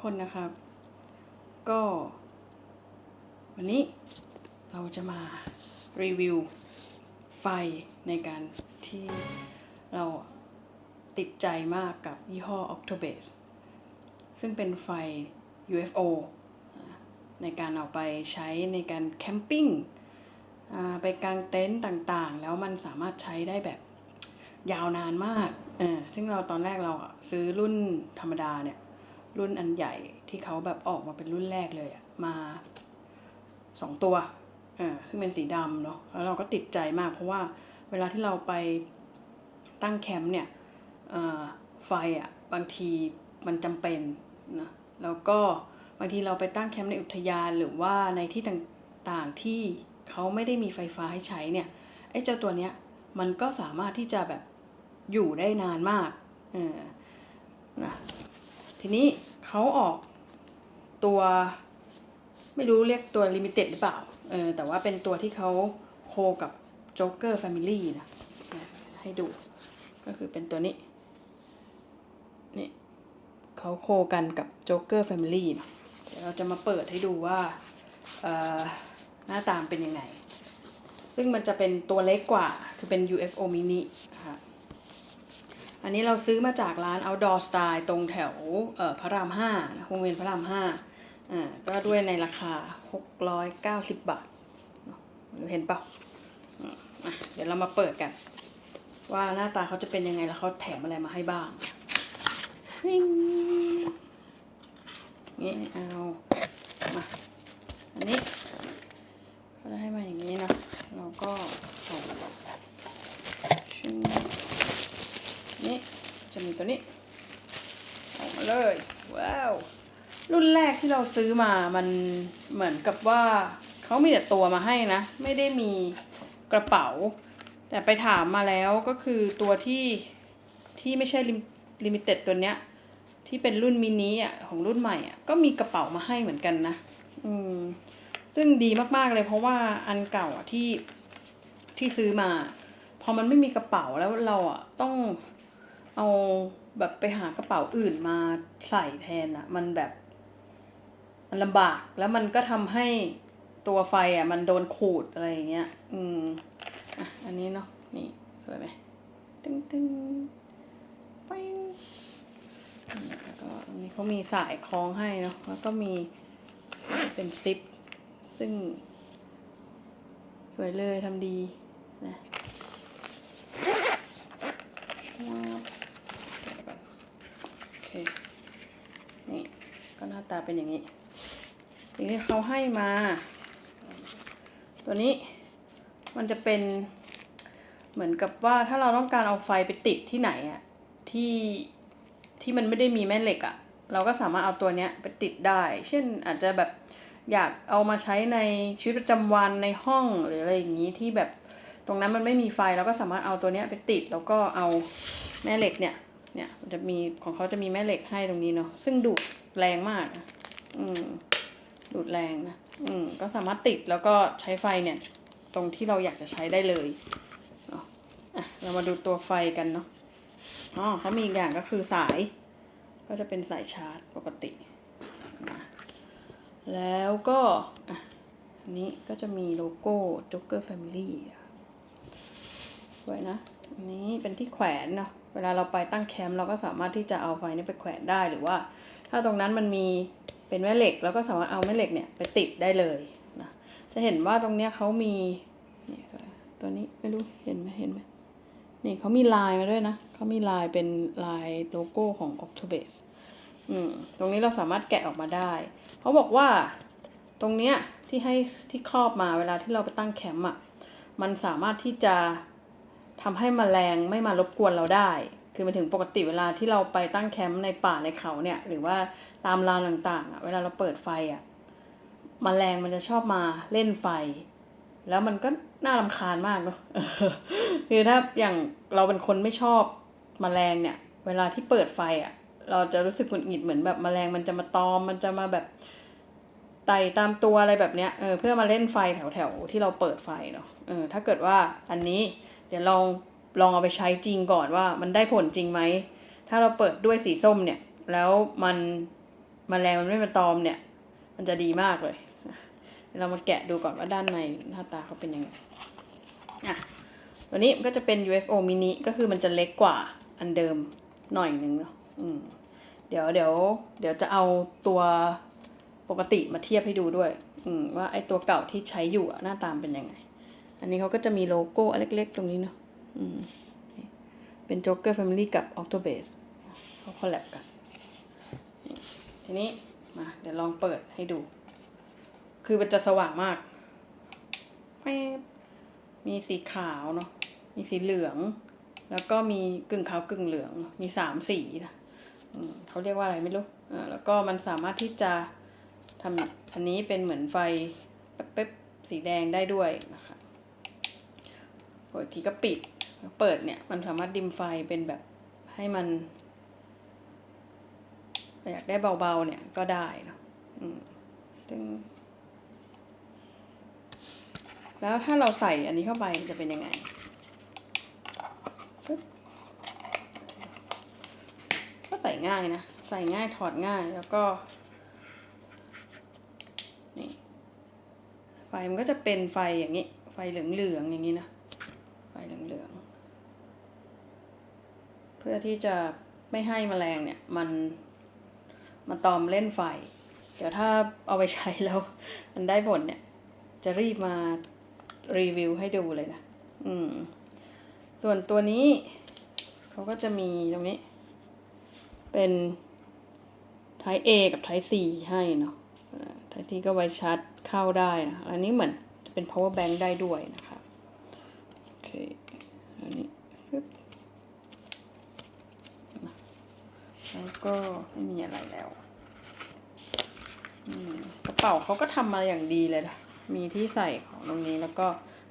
คนนะครับ ก็ วันนี้เราจะมารีวิวไฟในการที่เราติดใจมากกับยี่ห้อ Octobase ซึ่งเป็นไฟ UFO ในการเอาไปใช้ในการแคมปิ้งไปกางเต็นท์ต่างๆ แล้วมันสามารถใช้ได้แบบยาวนานมาก ซึ่งเราตอนแรกเราซื้อรุ่นธรรมดาเนี่ย รุ่นอันใหญ่ที่เขาแบบออกมาเป็นรุ่นแรกเลยอะมาสองตัวอ่าซึ่งเป็นสีดำเนาะแล้วเราก็ติดใจมากเพราะว่าเวลาที่เราไปตั้งแคมป์เนี่ยไฟอะบางทีมันจำเป็นนะแล้วก็บางทีเราไปตั้งแคมป์ในอุทยานหรือว่าในที่ต่างๆที่เขาไม่ได้มีไฟฟ้าให้ใช้เนี่ยไอ้เจ้าตัวเนี้ยมันก็สามารถที่จะแบบอยู่ได้นานมากเออนะ ทีนี้เขาออกตัวไม่รู้เรียกตัวลิมิเต็ดหรือเปล่า เออ แต่ว่าเป็นตัวที่เขาโคกับ Joker Family นะนะ ให้ดู ก็คือเป็นตัวนี้ นี่เขาโคกันกับ Joker Family นะเดี๋ยวเราจะมาเปิดให้ดูว่าหน้าตามเป็นยังไง ซึ่งมันจะเป็นตัวเล็กกว่าจะเป็น UFO mini นะคะ อันนี้เราซื้อมาจากร้าน Outdoor Style ตรงแถวพระรามห้านะวงเวียนพระรามห้าอ่าก็ด้วยในราคา 690 บาทเห็นเปล่าอืมอะเดี๋ยวเรามาเปิดกัน ว่าหน้าตาเขาจะเป็นยังไงแล้วเขาแถมอะไรมาให้บ้างฟิ้งนี่เอามาอันนี้เขาจะให้มาอย่างนี้เนะเราก็เอาชิ้น นี่จะมีตัวนี้ออกมาเลย ว้าว รุ่นแรก ที่เราซื้อมามันเหมือนกับว่าเขามีแต่ตัวมาให้นะ ไม่ได้มีกระเป๋า แต่ไปถามมาแล้วก็คือตัวที่ที่ไม่ใช่ลิมิเต็ดตัวเนี้ย ที่เป็นรุ่นมินิอะของรุ่นใหม่อะก็มีกระเป๋ามาให้เหมือนกันนะ อืม ซึ่งดีมากๆเลยเพราะว่าอันเก่าอะที่ที่ซื้อมา พอมันไม่มีกระเป๋าแล้วเราอะต้องเอาแบบไปหากระเป๋าอื่นมาใส่แทนอะ มันแบบ มันลำบากแล้วมันก็ทำให้ตัวไฟอะมันโดนขูดอะไรอย่างเงี้ย อืมอะอันนี้เนาะนี่สวยไหมตึ้งตึงไปงแล้วก็อันนี้เขามีสายคล้องให้เนาะแล้วก็มีเป็นซิป ซึ่ง สวยเลยทำดีนะว้ากโอเคนี่ก็หน้าตาเป็นอย่างนี้ สิ่งที่เขาให้มา ตัวนี้มันจะเป็นเหมือนกับว่าถ้าเราต้องการเอาไฟไปติดที่ไหนอะที่ที่มันไม่ได้มีแม่เหล็กอะเราก็สามารถเอาตัวเนี้ยไปติดได้ เช่นอาจจะแบบอยากเอามาใช้ในชีวิตประจำวันในห้องหรืออะไรอย่างนี้ที่แบบตรงนั้นมันไม่มีไฟเราก็สามารถเอาตัวเนี้ยไปติดแล้วก็เอาแม่เหล็กเนี่ยเนี่ยจะมีของเขาจะมีแม่เหล็กให้ตรงนี้เนาะซึ่งดูดแรงมาก อืม ดูดแรงนะ อืม ก็สามารถติดแล้วก็ใช้ไฟเนี่ย ตรงที่เราอยากจะใช้ได้เลยเนาะอะ เรามาดูตัวไฟกันเนาะ อ๋อเขามีอีกอย่างก็คือสาย ก็จะเป็นสายชาร์จปกตินะแล้วก็อะอันนี้ก็จะมีโลโก้ Joker Family อะสวยนะ อันนี้เป็นที่แขวนเนาะ เวลาเราไปตั้งแคมป์เราก็สามารถที่จะเอาไฟนี้ไปแขวนได้หรือว่า ถ้าตรงนั้นมันมี เป็นแม่เหล็กเราก็สามารถเอาแม่เหล็กเนี่ยไปติดได้เลยนะจะเห็นว่าตรงเนี้ยเขามีนี่ตัวนี้ไม่รู้เห็นไหมเห็นไหมนี่เขามีลายมาด้วยนะเขามีลายเป็นลายโลโก้ของ Octobase อืมตรงนี้เราสามารถแกะออกมาได้เขาบอกว่าตรงเนี้ยที่ให้ที่ครอบมาเวลาที่เราไปตั้งแคมป์อะมันสามารถที่จะทำให้มแมลงไม่มารบกวนเราได้ คือมาถึงปกติเวลาที่เราไปตั้งแคมป์ในป่าในเขาเนี่ย หรือว่าตามลานต่างๆอะเวลาเราเปิดไฟอะมแมลงมันจะชอบมาเล่นไฟ แล้วมันก็น่ารำคาญมากเนาะคือถ้าอย่างเราเป็นคนไม่ชอบมแมลงเนี่ย เวลาที่เปิดไฟอะ เราจะรู้สึกหงุดหงิดเหมือนแบบมแมลงมันจะมาตอมมันจะมาแบบไต่ตามตัวอะไรแบบเนี้ยเออเพื่อมาเล่นไฟแถวๆที่เราเปิดไฟเนาะเออถ้าเกิดว่าอันนี้เดี๋ยวลอง ลองเอาไปใช้จริงก่อนว่ามันได้ผลจริงไหม ถ้าเราเปิดด้วยสีส้มเนี่ย แล้วมันมแมลงมันไม่มาตอมเนี่ย มันจะดีมากเลย เรามาแกะดูก่อนว่าด้านในหน้าตาเขาเป็นยังไง อะ ตัวนี้มันก็จะเป็น UFO mini ก็คือมันจะเล็กกว่าอันเดิมหน่อยหนึ่งเนาะอืมเดี๋ยวเดี๋ยวเดี๋ยวจะเอาตัวปกติมาเทียบให้ดูด้วย อืมว่าไอตัวเก่าที่ใช้อยู่หน้าตามเป็นยังไง อันนี้เขาก็จะมีโลโก้เล็กๆ ตรงนี้เนาะ อืมเป็น Joker Family กับ Octobase เขาคอลแลบกัน ทีนี้มาเดี๋ยวลองเปิดให้ดู คือมันจะสว่างมากแป๊บมีสีขาวเนาะ มีสีเหลือง แล้วก็มีกึ่งขาวกึ่งเหลือง มีสามสีนะเขาเรียกว่าอะไรไม่รู้อ่าแล้วก็มันสามารถที่จะทำอันนี้เป็นเหมือนไฟแป๊บสีแดงได้ด้วยนะคะกดอีกทีก็ปิด เปิดเนี่ยมันสามารถดิมไฟเป็นแบบให้มันอยากได้เบาๆเนี่ยก็ได้เนอะอืมตึงแล้วถ้าเราใส่อันนี้เข้าไปจะเป็นยังไง ก็ใส่ง่ายนะ ใส่ง่ายถอดง่ายแล้วก็นี่ไฟมันก็จะเป็นไฟอย่างนี้ ไฟเหลืองๆอย่างนี้นะ เหลืองๆ เพื่อที่จะไม่ให้แมลงเนี่ยมันมาตอมเล่นไฟ เดี๋ยวถ้าเอาไปใช้แล้วมันได้ผลเนี่ย จะรีบมารีวิวให้ดูเลยนะ อืม ส่วนตัวนี้เขาก็จะมีตรงนี้ เป็น Type A กับ Type C ให้เนาะ Type C ก็ไว้ชาร์จเข้าได้นะ อันนี้เหมือนจะเป็น power bank ได้ด้วยนะคะ โอเค อันนี้ปึ๊บนะ แล้วก็ไม่มีอะไรแล้วกระเป๋าเขาก็ทำมาอย่างดีเลยนะมีที่ใส่ของตรงนี้แล้วก็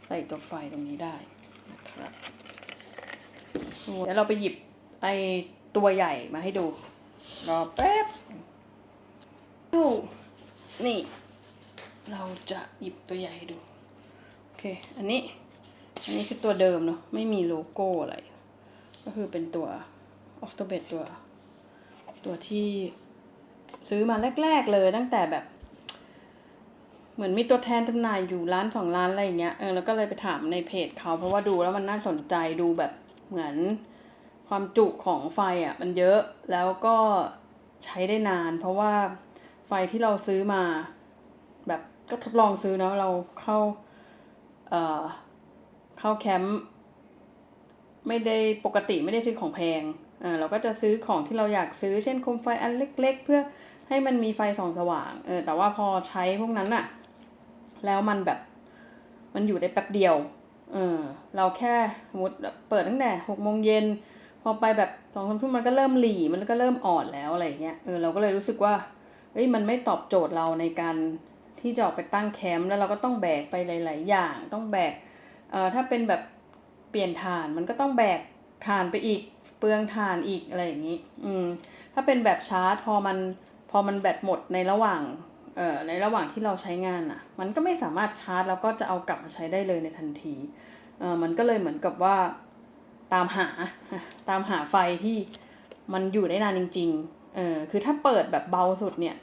ใส่ตัวไฟตรงนี้ได้นะครับเดี๋ยวเราไปหยิบไอตัวใหญ่มาให้ดู รอแป๊บดูนี่ เราจะหยิบตัวใหญ่ให้ดู โอเค อันนี้ อันนี้คือตัวเดิมเนาะ ไม่มีโลโก้อะไร ก็คือเป็นตัวออ t โตเบตตัว ตัวที่ซื้อมาแรก ๆ เลยตั้งแต่แบบ เหมือนมีตัวแทนจำหน่ายอยู่ร้านสองร้านอะไรอย่างเงี้ยเออแล้วก็เลยไปถามในเพจเขาเพราะว่าดูแล้วมันน่าสนใจดูแบบเหมือนความจุของไฟอะ มันเยอะแล้วก็ใช้ได้นาน เพราะว่าไฟที่เราซื้อมา แบบก็ทดลองซื้อเนาะเราเข้าเอ่อเข้าแคมป์ไม่ได้ปกติไม่ได้ซื้อของแพง เราก็จะซื้อของที่เราอยากซื้อ เช่นโคมไฟอันเล็ก ๆ เพื่อให้มันมีไฟส่องสว่าง เออ แต่ว่าพอใช้พวกนั้นอะแล้วมันแบบ มันอยู่ได้แป๊บเดียว เออ เราแค่สมมติเปิดตั้งแต่หกโมงเย็น พอไปแบบสองสามทุ่มมันก็เริ่มหลีมันก็เริ่มอ่อนแล้วอะไรอย่างเงี้ย เออ เราก็เลยรู้สึกว่า เอ้ย มันไม่ตอบโจทย์เราในการที่จะออกไปตั้งแคมป์แล้วเราก็ต้องแบกไปหลาย ๆ อย่าง ต้องแบก เอ่อ ถ้าเป็นแบบเปลี่ยนถ่านมันก็ต้องแบกถ่านไปอีก เปลืองถ่านอีกอะไรอย่างนี้ อืม ถ้าเป็นแบบชาร์จ พอมันพอมันแบตหมดในระหว่างเอ่อในระหว่างที่เราใช้งานอะ มันก็ไม่สามารถชาร์จ แล้วก็จะเอากลับมาใช้ได้เลยในทันทีเอ่อมันก็เลยเหมือนกับว่าตามหาตามหาไฟที่มันอยู่ได้นานจริง ๆ เออคือถ้าเปิดแบบเบาสุดเนี่ย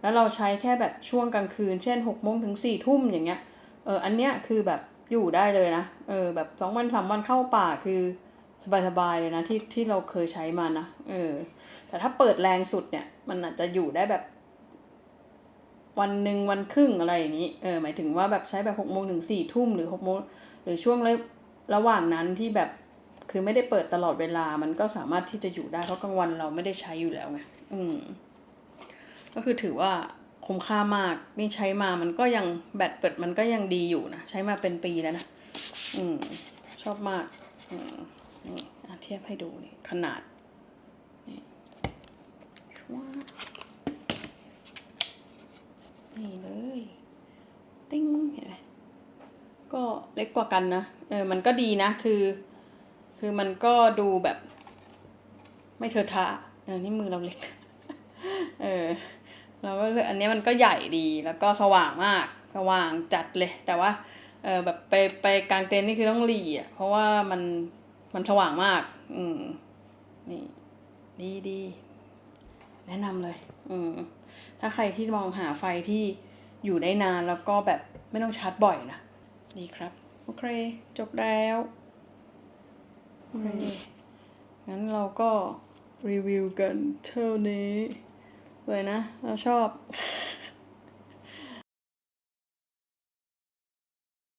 แล้วเราใช้แค่แบบช่วงกลางคืน เช่นหกโมงถึงสี่ทุ่มอย่างเงี้ย เอออันเนี้ยคือแบบอยู่ได้เลยนะ เออแบบสองวันสามวันเข้าป่าคือ สบายๆเลยนะที่ที่เราเคยใช้มานะเออ แต่ถ้าเปิดแรงสุดเนี่ย มันอาจจะอยู่ได้แบบ วันหนึ่งวันครึ่งอะไรอย่างนี้เออหมายถึงว่าแบบใช้แบบหกโมงถึงสี่ทุ่มหรือหกโมงหรือช่วงระระหว่างนั้นที่แบบคือไม่ได้เปิดตลอดเวลามันก็สามารถที่จะอยู่ได้เพราะกลางวันเราไม่ได้ใช้อยู่แล้วไงอืม ก็คือถือว่าคุ้มค่ามากนี่ใช้มามันก็ยังแบตเปิดมันก็ยังดีอยู่นะ ใช้มาเป็นปีแล้วนะ อืม ชอบมาก อืม นี่เทียบให้ดูนี่ขนาดนี่ชัวนี่เลย ติ้งเห็นไหมก็เล็กกว่ากันนะ เออ มันก็ดีนะ คือ คือมันก็ดูแบบ ไม่เทอะทะเออนี่มือเราเล็ก เออเราก็เลยอันนี้มันก็ใหญ่ดี แล้วก็สว่างมาก สว่างจัดเลย แต่ว่า เออแบบไปไปกลางเต็นท์นี่คือต้องหลีอะ เพราะว่ามัน มันสว่างมาก อืม นี่ ดีดี แนะนำเลย อืม ถ้าใครที่มองหาไฟที่อยู่ได้นานแล้วก็แบบไม่ต้องชาร์จบ่อยนะ นี่ครับ โอเค จบแล้วโอเคงั้นเราก็รีวิวกันเท่านี้เลยนะ เราชอบ